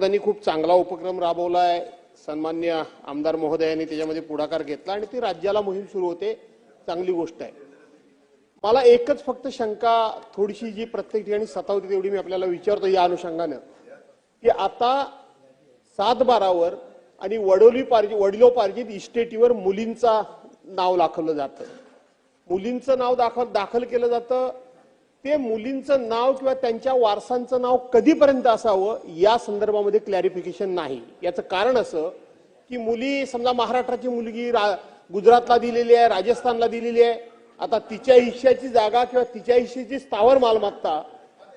त्यांनी खूप चांगला उपक्रम राबवला आहे सन्मान्य आमदार महोदयांनी त्याच्यामध्ये पुढाकार घेतला आणि ती राज्याला मोहीम सुरू होते. चांगली गोष्ट आहे. मला एकच फक्त शंका थोडीशी जी प्रत्येक ठिकाणी सतावते तेवढी मी आपल्याला विचारतो या अनुषंगानं. की आता सात बारावर आणि वडोली पार्जी वडिलोपार्जित इस्टेटीवर मुलींचा नाव दाखवलं जातं. मुलींचं नाव दाखल दाखल केलं जातं. ते मुलींचं नाव किंवा त्यांच्या वारसांचं नाव कधीपर्यंत असावं या संदर्भामध्ये क्लॅरिफिकेशन नाही. याचं कारण असं की मुली समजा महाराष्ट्राची मुलगी रा- गुजरातला दिलेली आहे राजस्थानला दिलेली आहे आता तिच्या हिश्श्याची जागा किंवा तिच्या हिश्श्याची स्थावर मालमत्ता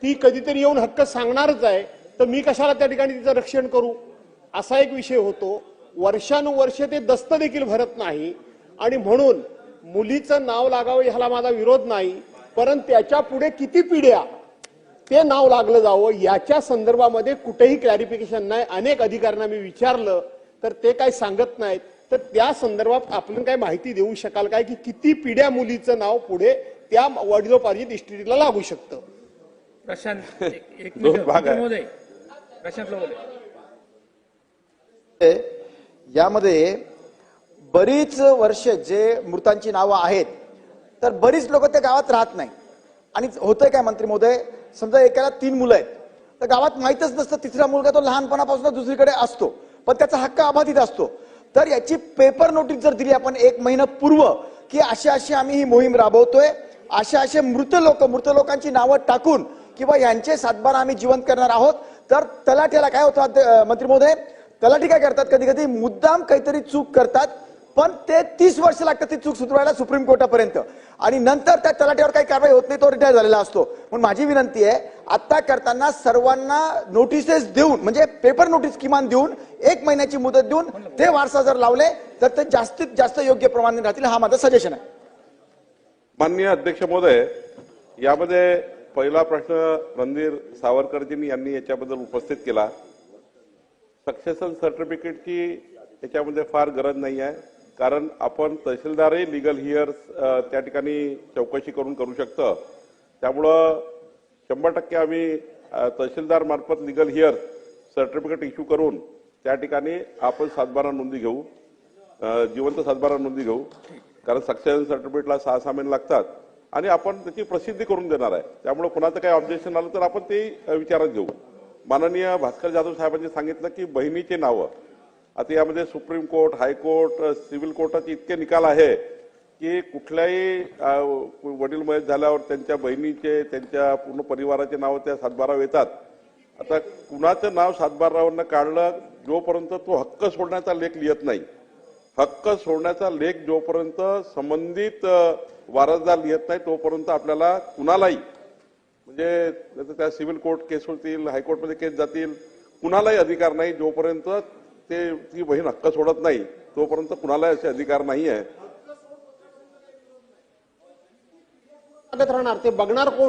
ती कधीतरी येऊन हक्क सांगणारच आहे तर मी कशाला त्या ठिकाणी तिचं रक्षण करू? असा एक विषय होतो. वर्षानुवर्ष ते दस्त देखील भरत नाही. आणि म्हणून मुलीचं नाव लागावं ह्याला माझा विरोध नाही. परंतु त्याच्या पुढे किती पिढ्या? ते नाव लागलं जावं. याच्या संदर्भामध्ये कुठेही क्लॅरिफिकेशन नाही. अनेक अधिकाऱ्यांना मी विचारलं तर ते काही सांगत नाहीत. तर त्या संदर्भात आपण काय माहिती देऊ शकाल काय? की किती पिढ्या मुलीचं नाव पुढे त्या वडिलोपार्जित इस्टेटीला लागू शकतं? प्रशांत एक यामध्ये बरीच वर्ष जे मृतांची नावं आहेत तर बरीच लोक त्या गावात राहत नाही आणि होतंय काय मंत्री महोदय? समजा एकाला तीन मुलं आहेत. तर गावात माहीतच नसतं तिसरा मुलगा तो लहानपणापासून दुसरीकडे असतो. पण त्याचा हक्क अबाधित असतो. तर याची पेपर नोटीस जर दिली आपण एक महिना पूर्व की अशी अशी आम्ही ही मोहीम राबवतोय अशा असे मृत लोक मृत लोकांची नावं टाकून किंवा यांचे सातबारा आम्ही जिवंत करणार आहोत. तर तलाठ्याला काय होतं मंत्री महोदय? तलाठी काय करतात? कधी कधी मुद्दाम काहीतरी चूक करतात. पण ते तीस वर्ष लागतात ती चूक सुधारायला सुप्रीम कोर्टापर्यंत. आणि नंतर त्या तलाठ्यावर काही कारवाई होत नाही तो रिटायर झालेला असतो. पण माझी विनंती आहे आत्ता करताना सर्वांना नोटिसेस देऊन म्हणजे पेपर नोटीस किमान देऊन एक महिन्याची मुदत देऊन ते वारसा जर लावले तर ते जास्तीत जास्त योग्य प्रमाणे राहतील हा माझं सजेशन आहे. माननीय अध्यक्ष महोदय यामध्ये पहिला प्रश्न रणधीर सावरकरजींनी यांनी याच्याबद्दल उपस्थित केला. सक्सेशन सर्टिफिकेटची याच्यामध्ये फार गरज नाही आहे कारण आपण तहसीलदारही लिगल हिअर्स त्या ठिकाणी चौकशी करून करू शकतं. त्यामुळं शंभर टक्के आम्ही तहसीलदारमार्फत तहसीलदार मार्फत लिगल हिअर्स सर्टिफिकेट इश्यू करून त्या ठिकाणी आपण सातबारा नोंदी घेऊ. जिवंत सातबारा नोंदी घेऊ. कारण सक्सेशन सर्टिफिकेटला सहा सहा महिने लागतात. आणि आपण त्याची प्रसिद्धी करून देणार आहे. त्यामुळे कुणाचं काही ऑब्जेक्शन आलं तर आपण ते विचारात घेऊ. माननीय भास्कर जाधव साहेबांनी सांगितलं की बहिणीचे नावं. आता यामध्ये supreme court high court civil कोर्टाचे इतके निकाल आहे की कुठल्याही वडील मयत झाल्यावर त्यांच्या बहिणीचे त्यांच्या पूर्ण परिवाराचे नाव त्या सातबारावर येतात. आता कुणाचं नाव सातबारावरनं काढलं जोपर्यंत तो हक्क सोडण्याचा लेख लिहित नाही. हक्क सोडण्याचा लेख जोपर्यंत संबंधित वारसदार लिहित नाही तोपर्यंत आपल्याला कुणालाही म्हणजे त्या सिव्हिल कोर्ट केस होतील हायकोर्टमध्ये केस जातील कुणालाही अधिकार नाही जोपर्यंत ते ती बहीण हक्क सोडत नाही तोपर्यंत कुणालाही असे अधिकार नाही आहे राहणार ते बघणार कोण?